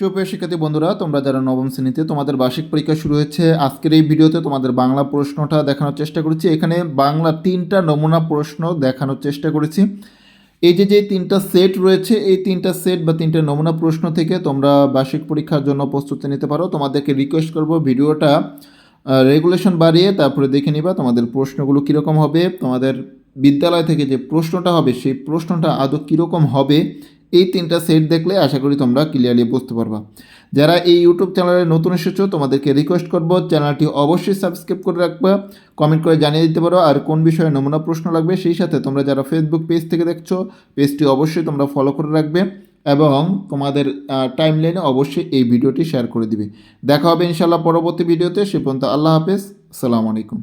সুপ্রিয় শিক্ষার্থী বন্ধুরা, তোমরা যারা নবম শ্রেণীতে তোমাদের বার্ষিক পরীক্ষা শুরু হয়েছে, আজকের এই ভিডিওতে তোমাদের বাংলা প্রশ্নটা দেখানোর চেষ্টা করেছি। এখানে বাংলা তিনটা নমুনা প্রশ্ন দেখানোর চেষ্টা করেছি। এই যে যে তিনটা সেট রয়েছে, এই তিনটা সেট বা তিনটা নমুনা প্রশ্ন থেকে তোমরা বার্ষিক পরীক্ষার জন্য প্রস্তুতি নিতে পারো। তোমাদেরকে রিকোয়েস্ট করব ভিডিওটা রেগুলেশন বাড়িয়ে তারপরে দেখে নিবা তোমাদের প্রশ্নগুলো কীরকম হবে, তোমাদের বিদ্যালয় থেকে যে প্রশ্নটা হবে, সেই প্রশ্নটা আদৌ কীরকম হবে এই তিনটা সেট দেখলে আশা করি তোমরা ক্লিয়ারলি বুঝতে পারবা। যারা এই ইউটিউব চ্যানেলে নতুন এসেছ, তোমাদেরকে রিকোয়েস্ট করব চ্যানেলটি অবশ্যই সাবস্ক্রাইব করে রাখবা কমেন্ট করে জানিয়ে দিতে পারো, আর কোন বিষয়ে নমুনা প্রশ্ন লাগবে সেই সাথে তোমরা যারা ফেসবুক পেজ থেকে দেখছ পেজটি অবশ্যই তোমরা ফলো করে রাখবে এবং তোমাদের টাইম লাইনে অবশ্যই এই ভিডিওটি শেয়ার করে দিবে। দেখা হবে ইনশাল্লাহ পরবর্তী ভিডিওতে সে পর্যন্ত আল্লাহ হাফেজ, আসসালামু আলাইকুম।